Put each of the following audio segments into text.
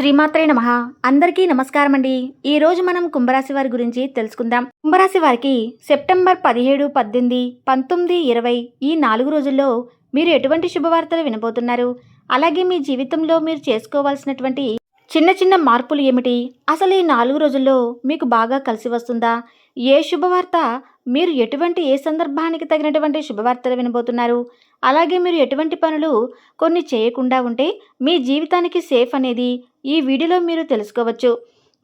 శ్రీమాత్రే నమ. అందరికీ నమస్కారం అండి ఈ రోజు మనం కుంభరాశి వారి గురించి తెలుసుకుందాం. కుంభరాశి వారికి సెప్టెంబర్ పదిహేడు పద్దెనిమిది పంతొమ్మిది ఇరవై ఈ నాలుగు రోజుల్లో మీరు ఎటువంటి శుభవార్తలు వినబోతున్నారు? అలాగే మీ జీవితంలో మీరు చేసుకోవాల్సినటువంటి చిన్న చిన్న మార్పులు ఏమిటి? అసలు ఈ నాలుగు రోజుల్లో మీకు బాగా కలిసి వస్తుందా? ఏ శుభవార్త మీరు ఎటువంటి ఏ సందర్భానికి తగినటువంటి శుభవార్తలు వినబోతున్నారు? అలాగే మీరు ఎటువంటి పనులు కొన్ని చేయకుండా ఉంటే మీ జీవితానికి సేఫ్ అనేది ఈ వీడియోలో మీరు తెలుసుకోవచ్చు.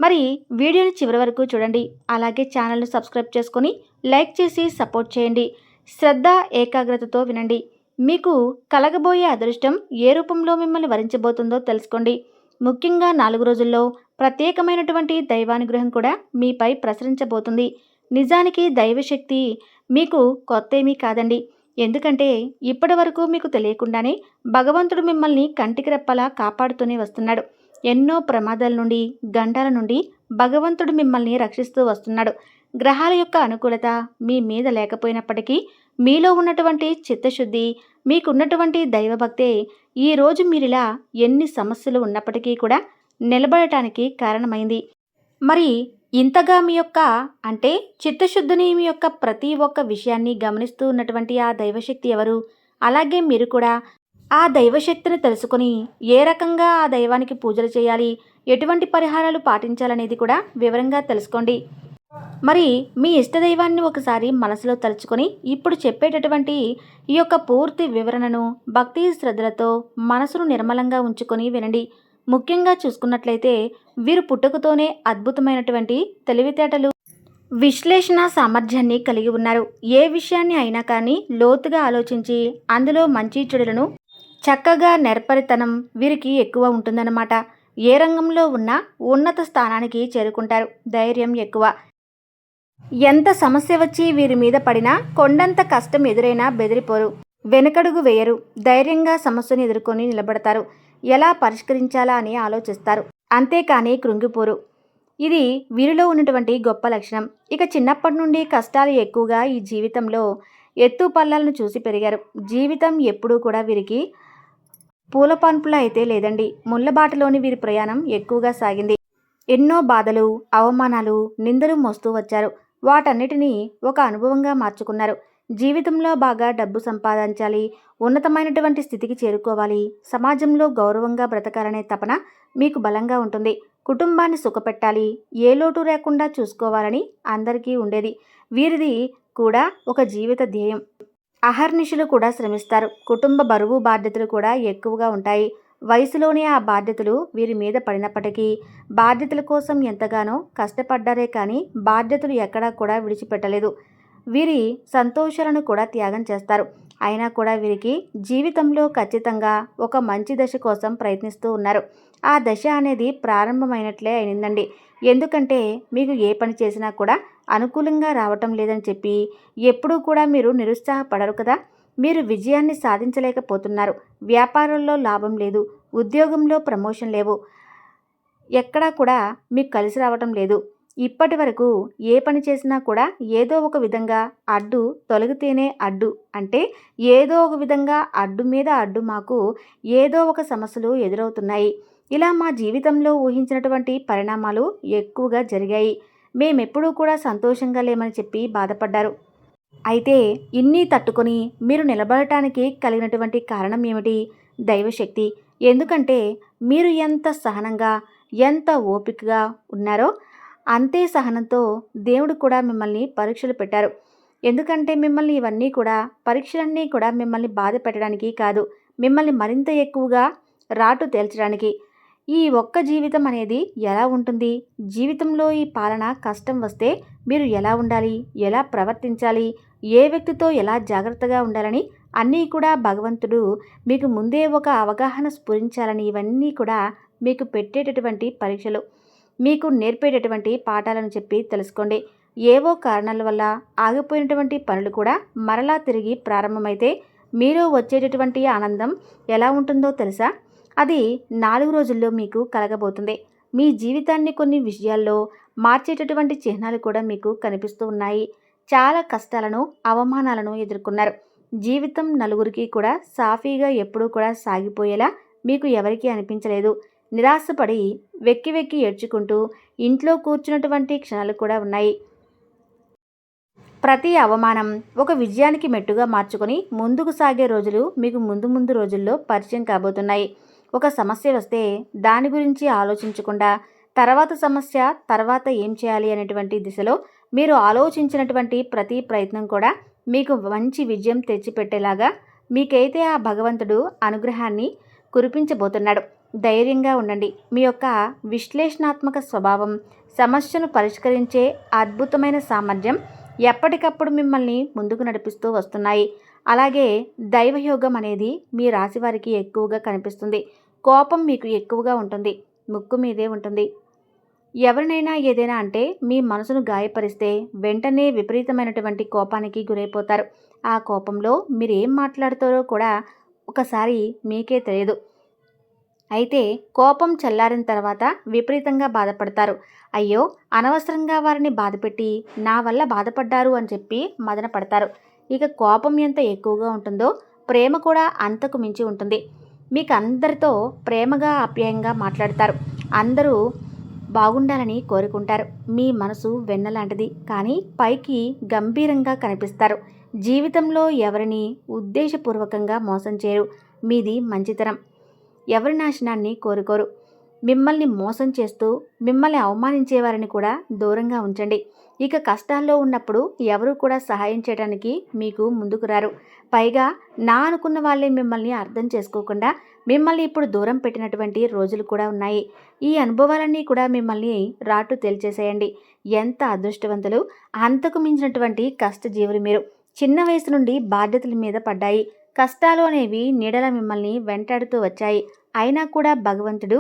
మరి వీడియోని చివరి వరకు చూడండి. అలాగే ఛానల్ను సబ్స్క్రైబ్ చేసుకొని లైక్ చేసి సపోర్ట్ చేయండి. శ్రద్ధ ఏకాగ్రతతో వినండి. మీకు కలగబోయే అదృష్టం ఏ రూపంలో మిమ్మల్ని వరించబోతుందో తెలుసుకోండి. ముఖ్యంగా నాలుగు రోజుల్లో ప్రత్యేకమైనటువంటి దైవానుగ్రహం కూడా మీపై ప్రసరించబోతుంది. నిజానికి దైవశక్తి మీకు కొత్త ఏమీ కాదండి. ఎందుకంటే ఇప్పటి వరకు మీకు తెలియకుండానే భగవంతుడు మిమ్మల్ని కంటికి రెప్పలా కాపాడుతూనే వస్తున్నాడు. ఎన్నో ప్రమాదాల నుండి గండాల నుండి భగవంతుడు మిమ్మల్ని రక్షిస్తూ వస్తున్నాడు. గ్రహాల యొక్క అనుకూలత మీ మీద లేకపోయినప్పటికీ మీలో ఉన్నటువంటి చిత్తశుద్ధి మీకున్నటువంటి దైవభక్తే ఈరోజు మీరిలా ఎన్ని సమస్యలు ఉన్నప్పటికీ కూడా నిలబడటానికి కారణమైంది. మరి ఇంతగా మీ యొక్క అంటే చిత్తశుద్ధిని మీ యొక్క ప్రతి ఒక్క విషయాన్ని గమనిస్తూ ఉన్నటువంటి ఆ దైవశక్తి ఎవరు? అలాగే మీరు కూడా ఆ దైవశక్తిని తెలుసుకొని ఏ రకంగా ఆ దైవానికి పూజలు చేయాలి? ఎటువంటి పరిహారాలు పాటించాలనేది కూడా వివరంగా తెలుసుకోండి. మరి మీ ఇష్టదైవాన్ని ఒకసారి మనసులో తలుచుకొని ఇప్పుడు చెప్పేటటువంటి ఈ యొక్క పూర్తి వివరణను భక్తి శ్రద్ధలతో మనసును నిర్మలంగా ఉంచుకొని వినండి. ముఖ్యంగా చూసుకున్నట్లయితే వీరు పుట్టుకతోనే అద్భుతమైనటువంటి తెలివితేటలు విశ్లేషణ సామర్థ్యాన్ని కలిగి ఉన్నారు. ఏ విషయాన్ని అయినా కానీ లోతుగా ఆలోచించి అందులో మంచి చెడులను చక్కగా నెర్పరితనం వీరికి ఎక్కువ ఉంటుందన్నమాట. ఏ రంగంలో ఉన్నా ఉన్నత స్థానానికి చేరుకుంటారు. ధైర్యం ఎక్కువ. ఎంత సమస్య వచ్చి వీరి మీద పడినా కొండంత కష్టం ఎదురైనా బెదిరిపోరు. వెనకడుగు వేయరు. ధైర్యంగా సమస్యను ఎదుర్కొని నిలబడతారు. ఎలా పరిష్కరించాలా అని ఆలోచిస్తారు. అంతేకాని కృంగిపోరు. ఇది వీరిలో ఉన్నటువంటి గొప్ప లక్షణం. ఇక చిన్నప్పటి నుండి కష్టాలు ఎక్కువగా ఈ జీవితంలో ఎత్తు పల్లాలను చూసి పెరిగారు. జీవితం ఎప్పుడూ కూడా వీరికి పూల అయితే లేదండి. ముళ్ళబాటలోని వీరి ప్రయాణం ఎక్కువగా సాగింది. ఎన్నో బాధలు అవమానాలు నిందలు మోస్తూ వచ్చారు. వాటన్నిటినీ ఒక అనుభవంగా మార్చుకున్నారు. జీవితంలో బాగా డబ్బు సంపాదించాలి ఉన్నతమైనటువంటి స్థితికి చేరుకోవాలి. సమాజంలో గౌరవంగా బ్రతకాలనే తపన మీకు బలంగా ఉంటుంది. కుటుంబాన్ని సుఖపెట్టాలి. ఏ లోటు లేకుండా చూసుకోవాలని అందరికీ ఉండేది. వీరిది కూడా ఒక జీవిత ధ్యేయం. అహర్నిశలు కూడా శ్రమిస్తారు. కుటుంబ బరువు బాధ్యతలు కూడా ఎక్కువగా ఉంటాయి. వయసులోనే ఆ బాధ్యతలు వీరి మీద పడినప్పటికీ బాధ్యతల కోసం ఎంతగానో కష్టపడ్డారే కానీ బాధ్యతలు ఎక్కడా కూడా విడిచిపెట్టలేదు. వీరి సంతోషాలను కూడా త్యాగం చేస్తారు. అయినా కూడా వీరికి జీవితంలో ఖచ్చితంగా ఒక మంచి దశ కోసం ప్రయత్నిస్తూ ఉన్నారు. ఆ దశ అనేది ప్రారంభమైనట్లే అయిందండి. ఎందుకంటే మీకు ఏ పని చేసినా కూడా అనుకూలంగా రావటం లేదని చెప్పి ఎప్పుడూ కూడా మీరు నిరుత్సాహపడరు కదా. మీరు విజయాన్ని సాధించలేకపోతున్నారు. వ్యాపారంలో లాభం లేదు. ఉద్యోగంలో ప్రమోషన్ లేవు. ఎక్కడా కూడా మీకు కలిసి రావటం లేదు. ఇప్పటి వరకు ఏ పని చేసినా కూడా ఏదో ఒక విధంగా అడ్డు తొలగితేనే అడ్డు. అంటే ఏదో ఒక విధంగా అడ్డు మీద అడ్డు మాకు ఏదో ఒక సమస్యలు ఎదురవుతున్నాయి. ఇలా మా జీవితంలో ఊహించినటువంటి పరిణామాలు ఎక్కువగా జరిగాయి. మేమెప్పుడూ కూడా సంతోషంగా లేమని చెప్పి బాధపడ్డారు. అయితే ఇన్ని తట్టుకొని మీరు నిలబడటానికి కలిగినటువంటి కారణం ఏమిటి? దైవశక్తి. ఎందుకంటే మీరు ఎంత సహనంగా ఎంత ఓపికగా ఉన్నారో అంతే సహనంతో దేవుడు కూడా మిమ్మల్ని పరీక్షలు పెట్టారు. ఎందుకంటే మిమ్మల్ని ఇవన్నీ కూడా పరీక్షలన్నీ కూడా మిమ్మల్ని బాధ పెట్టడానికి కాదు మిమ్మల్ని మరింత ఎక్కువగా రాటు తేల్చడానికి. ఈ ఒక్క జీవితం అనేది ఎలా ఉంటుంది? జీవితంలో ఈ పాలన కష్టం వస్తే మీరు ఎలా ఉండాలి? ఎలా ప్రవర్తించాలి? ఏ వ్యక్తితో ఎలా జాగ్రత్తగా ఉండాలని అన్నీ కూడా భగవంతుడు మీకు ముందే ఒక అవగాహన స్ఫురించాలని ఇవన్నీ కూడా మీకు పెట్టేటటువంటి పరీక్షలు. మీకు నేర్పేటటువంటి పాఠాలను చెప్పి తెలుసుకోండి. ఏవో కారణాల వల్ల ఆగిపోయినటువంటి పనులు కూడా మరలా తిరిగి ప్రారంభమైతే మీరు వచ్చేటటువంటి ఆనందం ఎలా ఉంటుందో తెలుసా? అది నాలుగు రోజుల్లో మీకు కలగబోతుంది. మీ జీవితాన్ని కొన్ని విషయాల్లో మార్చేటటువంటి చిహ్నాలు కూడా మీకు కనిపిస్తూ ఉన్నాయి. చాలా కష్టాలను అవమానాలను ఎదుర్కొన్నారు. జీవితం నలుగురికి కూడా సాఫీగా ఎప్పుడూ కూడా సాగిపోయేలా మీకు ఎవరికీ అనిపించలేదు. నిరాశపడి వెక్కి వెక్కి ఏడ్చుకుంటూ ఇంట్లో కూర్చున్నటువంటి క్షణాలు కూడా ఉన్నాయి. ప్రతి అవమానం ఒక విజయానికి మెట్టుగా మార్చుకొని ముందుకు సాగే రోజులు మీకు ముందు ముందు రోజుల్లో పరిచయం కాబోతున్నాయి. ఒక సమస్య వస్తే దాని గురించి ఆలోచించకుండా తర్వాత సమస్య తర్వాత ఏం చేయాలి అనేటువంటి దిశలో మీరు ఆలోచించినటువంటి ప్రతి ప్రయత్నం కూడా మీకు మంచి విజయం తెచ్చిపెట్టేలాగా మీకైతే ఆ భగవంతుడు అనుగ్రహాన్ని కురిపించబోతున్నాడు. ధైర్యంగా ఉండండి. మీ యొక్క విశ్లేషణాత్మక స్వభావం సమస్యను పరిష్కరించే అద్భుతమైన సామర్థ్యం ఎప్పటికప్పుడు మిమ్మల్ని ముందుకు నడిపిస్తూ వస్తున్నాయి. అలాగే దైవయోగం అనేది మీ రాశి వారికి ఎక్కువగా కనిపిస్తుంది. కోపం మీకు ఎక్కువగా ఉంటుంది. ముక్కు మీదే ఉంటుంది. ఎవరినైనా ఏదైనా అంటే మీ మనసును గాయపరిస్తే వెంటనే విపరీతమైనటువంటి కోపానికి గురైపోతారు. ఆ కోపంలో మీరు ఏం మాట్లాడతారో కూడా ఒకసారి మీకే తెలియదు. అయితే కోపం చల్లారిన తర్వాత విపరీతంగా బాధపడతారు. అయ్యో అనవసరంగా వారిని బాధపెట్టి నా వల్ల బాధపడ్డారు అని చెప్పి మదన పడతారు. ఇక కోపం ఎంత ఎక్కువగా ఉంటుందో ప్రేమ కూడా అంతకు మించి ఉంటుంది. మీకు అందరితో ప్రేమగా ఆప్యాయంగా మాట్లాడతారు. అందరూ బాగుండాలని కోరుకుంటారు. మీ మనసు వెన్నలాంటిది. కానీ పైకి గంభీరంగా కనిపిస్తారు. జీవితంలో ఎవరిని ఉద్దేశపూర్వకంగా మోసం చేయరు. మీది మంచితనం. ఎవరి నాశనాన్ని కోరుకోరు. మిమ్మల్ని మోసం చేస్తూ మిమ్మల్ని అవమానించేవారిని కూడా దూరంగా ఉంచండి. ఇక కష్టాల్లో ఉన్నప్పుడు ఎవరు కూడా సహాయం చేయడానికి మీకు ముందుకు రారు. పైగా నా అనుకున్న వాళ్ళే మిమ్మల్ని అర్థం చేసుకోకుండా మిమ్మల్ని ఇప్పుడు దూరం పెట్టినటువంటి రోజులు కూడా ఉన్నాయి. ఈ అనుభవాలన్నీ కూడా మిమ్మల్ని రాటు తేల్చేసేయండి. ఎంత అదృష్టవంతులు అంతకు మించినటువంటి కష్టజీవులు మీరు. చిన్న వయసు నుండి బాధ్యతల మీద పడ్డాయి. కష్టాలు అనేవి నీడల మిమ్మల్ని వెంటాడుతూ వచ్చాయి. అయినా కూడా భగవంతుడు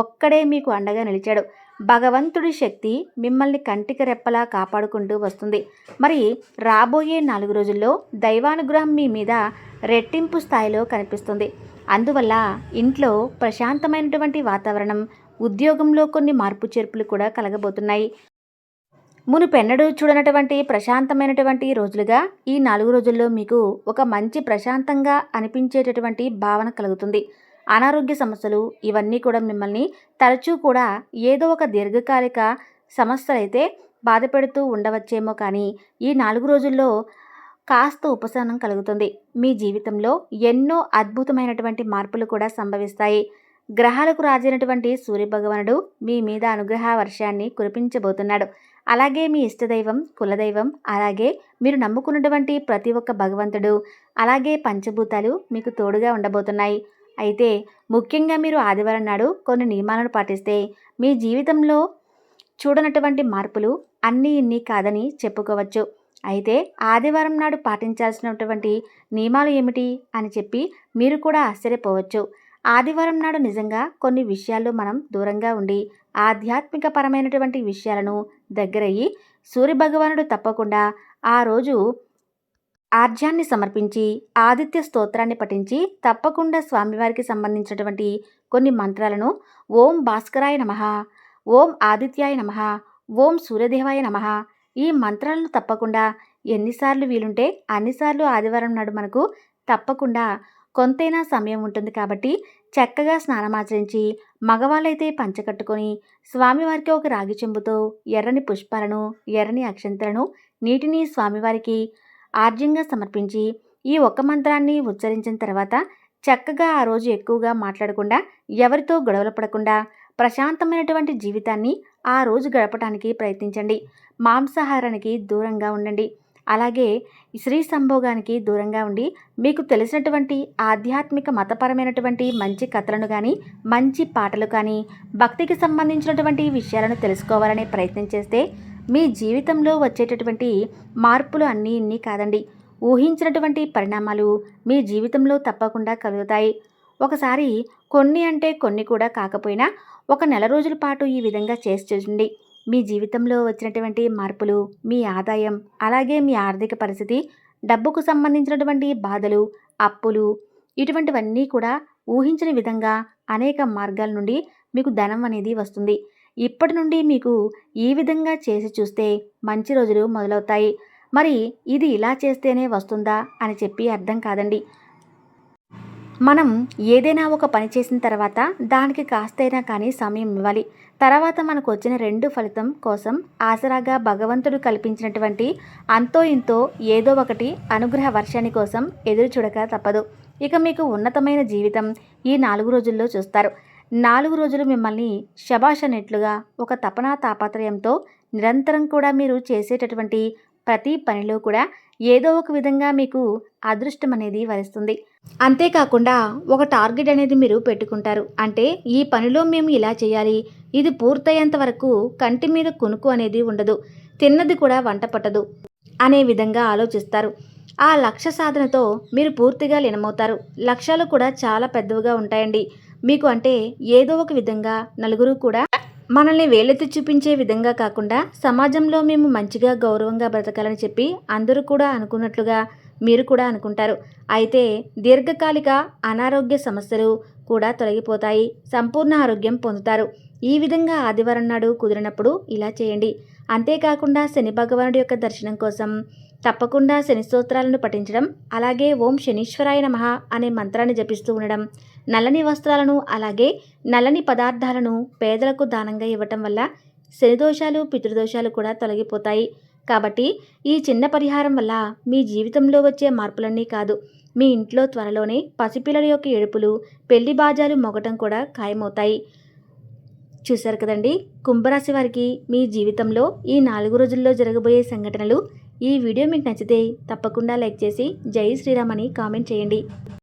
ఒక్కడే మీకు అండగా నిలిచాడు. భగవంతుడి శక్తి మిమ్మల్ని కంటికి రెప్పలా కాపాడుకుంటూ వస్తుంది. మరి రాబోయే నాలుగు రోజుల్లో దైవానుగ్రహం మీ మీద రెట్టింపు స్థాయిలో కనిపిస్తుంది. అందువల్ల ఇంట్లో ప్రశాంతమైనటువంటి వాతావరణం ఉద్యోగంలో కొన్ని మార్పు చేర్పులు కూడా కలగబోతున్నాయి. మునుపెన్నడూ చూడనటువంటి ప్రశాంతమైనటువంటి రోజులుగా ఈ నాలుగు రోజుల్లో మీకు ఒక మంచి ప్రశాంతంగా అనిపించేటటువంటి భావన కలుగుతుంది. అనారోగ్య సమస్యలు ఇవన్నీ కూడా మిమ్మల్ని తరచూ కూడా ఏదో ఒక దీర్ఘకాలిక సమస్యలైతే బాధపెడుతూ ఉండవచ్చేమో కానీ ఈ నాలుగు రోజుల్లో కాస్త ఉపశమనం కలుగుతుంది. మీ జీవితంలో ఎన్నో అద్భుతమైనటువంటి మార్పులు కూడా సంభవిస్తాయి. గ్రహాలకు రాజైనటువంటి సూర్యభగవానుడు మీ మీద అనుగ్రహ వర్షాన్ని కురిపించబోతున్నాడు. అలాగే మీ ఇష్టదైవం కులదైవం అలాగే మీరు నమ్ముకున్నటువంటి ప్రతి ఒక్క భగవంతుడు అలాగే పంచభూతాలు మీకు తోడుగా ఉండబోతున్నాయి. అయితే ముఖ్యంగా మీరు ఆదివారం నాడు కొన్ని నియమాలను పాటిస్తే మీ జీవితంలో చూడనటువంటి మార్పులు అన్నీ ఇన్ని కాదని చెప్పుకోవచ్చు. అయితే ఆదివారం నాడు పాటించాల్సినటువంటి నియమాలు ఏమిటి అని చెప్పి మీరు కూడా ఆశ్చర్యపోవచ్చు. ఆదివారం నాడు నిజంగా కొన్ని విషయాల్లో మనం దూరంగా ఉండి ఆధ్యాత్మిక పరమైనటువంటి విషయాలను దగ్గరయ్యి సూర్యభగవానుడు తప్పకుండా ఆ రోజు ఆర్జ్యాన్ని సమర్పించి ఆదిత్య స్తోత్రాన్ని పఠించి తప్పకుండా స్వామివారికి సంబంధించినటువంటి కొన్ని మంత్రాలను ఓం భాస్కరాయ నమ ఓం ఆదిత్యాయ నమ ఓం సూర్యదేవాయ నమ ఈ మంత్రాలను తప్పకుండా ఎన్నిసార్లు వీలుంటే అన్నిసార్లు ఆదివారం నాడు మనకు తప్పకుండా కొంతైనా సమయం ఉంటుంది కాబట్టి చక్కగా స్నానమాచరించి మగవాళ్ళైతే పంచకట్టుకొని స్వామివారికి ఒక రాగి చెంబుతో ఎర్రని పుష్పాలను ఎర్రని అక్షంతలను నీటిని స్వామివారికి ఆర్జ్యంగా సమర్పించి ఈ ఒక్క మంత్రాన్ని ఉచ్చరించిన తర్వాత చక్కగా ఆ రోజు ఎక్కువగా మాట్లాడకుండా ఎవరితో గొడవలు పడకుండా ప్రశాంతమైనటువంటి జీవితాన్ని ఆ రోజు గడపడానికి ప్రయత్నించండి. మాంసాహారానికి దూరంగా ఉండండి. అలాగే శ్రీ సంభోగానికి దూరంగా ఉండి మీకు తెలిసినటువంటి ఆధ్యాత్మిక మతపరమైనటువంటి మంచి కథలను కానీ మంచి పాటలు కానీ భక్తికి సంబంధించినటువంటి విషయాలను తెలుసుకోవాలనే ప్రయత్నం చేస్తే మీ జీవితంలో వచ్చేటటువంటి మార్పులు అన్నీ ఇన్ని కాదండి. ఊహించినటువంటి పరిణామాలు మీ జీవితంలో తప్పకుండా కలుగుతాయి ఒకసారి కొన్ని అంటే కొన్ని కూడా కాకపోయినా ఒక నెల రోజుల పాటు ఈ విధంగా చేసి చూడండి. మీ జీవితంలో వచ్చినటువంటి మార్పులు మీ ఆదాయం అలాగే మీ ఆర్థిక పరిస్థితి డబ్బుకు సంబంధించినటువంటి బాధలు అప్పులు ఇటువంటివన్నీ కూడా ఊహించని విధంగా అనేక మార్గాల నుండి మీకు ధనం అనేది వస్తుంది. ఇప్పటి నుండి మీకు ఈ విధంగా చేసి చూస్తే మంచి రోజులు మొదలవుతాయి. మరి ఇది ఇలా చేస్తేనే వస్తుందా అని చెప్పి అర్థం కాదండి. మనం ఏదైనా ఒక పని చేసిన తర్వాత దానికి కాస్తైనా కానీ సమయం ఇవ్వాలి. తర్వాత మనకు వచ్చిన రెండు ఫలితం కోసం ఆసరాగా భగవంతుడు కల్పించినటువంటి అంతో ఇంతో ఏదో ఒకటి అనుగ్రహ వర్షాన్ని కోసం ఎదురు చూడక తప్పదు. ఇక మీకు ఉన్నతమైన జీవితం ఈ నాలుగు రోజుల్లో చూస్తారు. నాలుగు రోజులు మిమ్మల్ని శబాష్ అనేట్లుగా ఒక తపనా తాపత్రయంతో నిరంతరం కూడా మీరు చేసేటటువంటి ప్రతి పనిలో కూడా ఏదో ఒక విధంగా మీకు అదృష్టం అనేది వరిస్తుంది. అంతేకాకుండా ఒక టార్గెట్ అనేది మీరు పెట్టుకుంటారు. అంటే ఈ పనిలో మేము ఇలా చేయాలి ఇది పూర్తయ్యేంత వరకు కంటి మీద కొనుక్కు అనేది ఉండదు తిన్నది కూడా వంట పట్టదు అనే విధంగా ఆలోచిస్తారు. ఆ లక్ష్య సాధనతో మీరు పూర్తిగా లీనమవుతారు. లక్ష్యాలు కూడా చాలా పెద్దవిగా ఉంటాయండి. మీకు అంటే ఏదో ఒక విధంగా నలుగురు కూడా మనల్ని వేలెత్తి చూపించే విధంగా కాకుండా సమాజంలో మేము మంచిగా గౌరవంగా బ్రతకాలని చెప్పి అందరూ కూడా అనుకున్నట్లుగా మీరు కూడా అనుకుంటారు. అయితే దీర్ఘకాలిక అనారోగ్య సమస్యలు కూడా తొలగిపోతాయి. సంపూర్ణ ఆరోగ్యం పొందుతారు. ఈ విధంగా ఆదివారం నాడు కుదిరినప్పుడు ఇలా చేయండి. అంతేకాకుండా శని భగవానుడి యొక్క దర్శనం కోసం తప్పకుండా శని స్తోత్రాలను పఠించడం అలాగే ఓం శనీశ్వరాయ నమః అనే మంత్రాన్ని జపిస్తూ ఉండడం నల్లని వస్త్రాలను అలాగే నల్లని పదార్థాలను పేదలకు దానంగా ఇవ్వటం వల్ల శనిదోషాలు పితృదోషాలు కూడా తొలగిపోతాయి. కాబట్టి ఈ చిన్న పరిహారం వల్ల మీ జీవితంలో వచ్చే మార్పులన్నీ కాదు మీ ఇంట్లో త్వరలోనే పసిపిల్లల యొక్క ఏడుపులు పెళ్ళి బాజాలు మొగటం కూడా ఖాయమవుతాయి. చూశారు కదండి? కుంభరాశి వారికి మీ జీవితంలో ఈ నాలుగు రోజుల్లో జరగబోయే సంఘటనలు ఈ వీడియో మీకు నచ్చితే తప్పకుండా లైక్ చేసి జై శ్రీరామ్ అని కామెంట్ చేయండి.